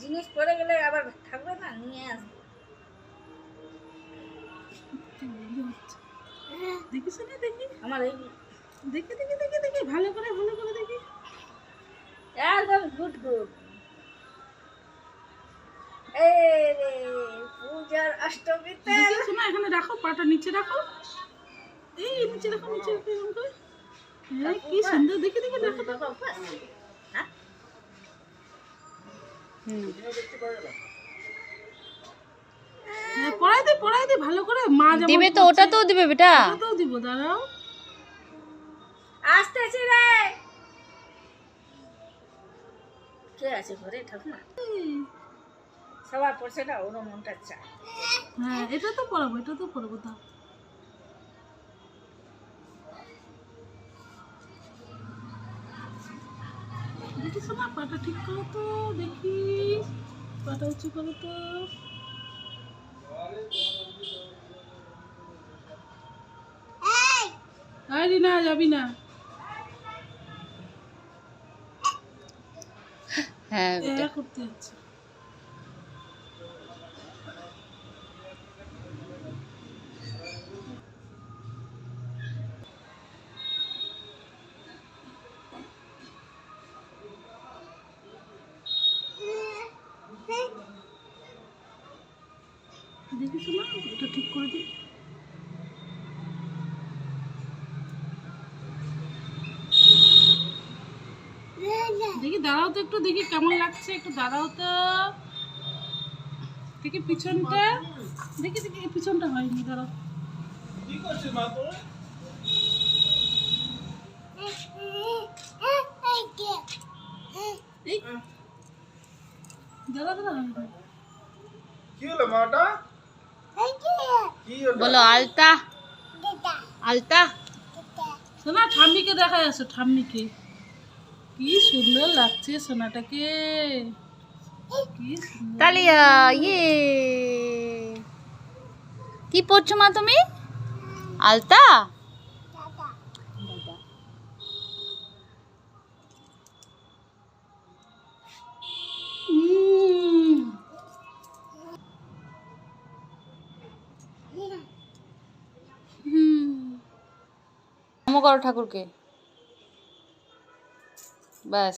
জিনিস পড়ে গেলে আবার থাকবে না? নিয়ে আসব। দেখিস না দেখি। আমার এই দেখি দেখি দেখি দেখি। ভালো করে ভালো করে দেখি। একদম গুড গুড এই রে পূজার অষ্টমীতে দেখি শোনা এখানে রাখো পাটা নিচে রাখো। এই নিচে রাখো নিচে রাখো কি সুন্দর দেখি দেখি। হ্যাঁ? হ্যাঁ পড়াই দে পড়াই দে ভালো করে। মা যেমন দিবে তো ওটা তো দিবে বেটা। ওটাও দিব দাঁড়াও। আসতেছি রে। কে আছে ঘরে? ঠাকুমা? সবার পড়ছে না ওর মনটা চায়। হ্যাঁ এটা তো পড়াবো এটা তো পড়াবো দাও পাটা ঠিক করো তো দেখি। পাটা উঁচু করো তো। আরে না যাবি না? হ্যাঁ করতে যাচ্ছে। দেখিস না এটা ঠিক করে দিই। দেখি দাঁড়াও তো একটু দেখি কেমন লাগছে একটু দাঁড়াও তো। দেখি পিছনটা দেখি দেখি পিছনটা হয়নি দাঁড়াও। দাঁড়া হয়নি। কি হলো মাটা? বলো, আলতা? আলতা? সোনা, ঠাম্মিকে দেখা যাচ্ছে ঠাম্মিকে। কি সুন্দর লাগছে সোনাটাকে। তালিয়া ইয়ে। কি পড়ছো মা তুমি? আলতা? নম করো ঠাকুরকে। ব্যাস।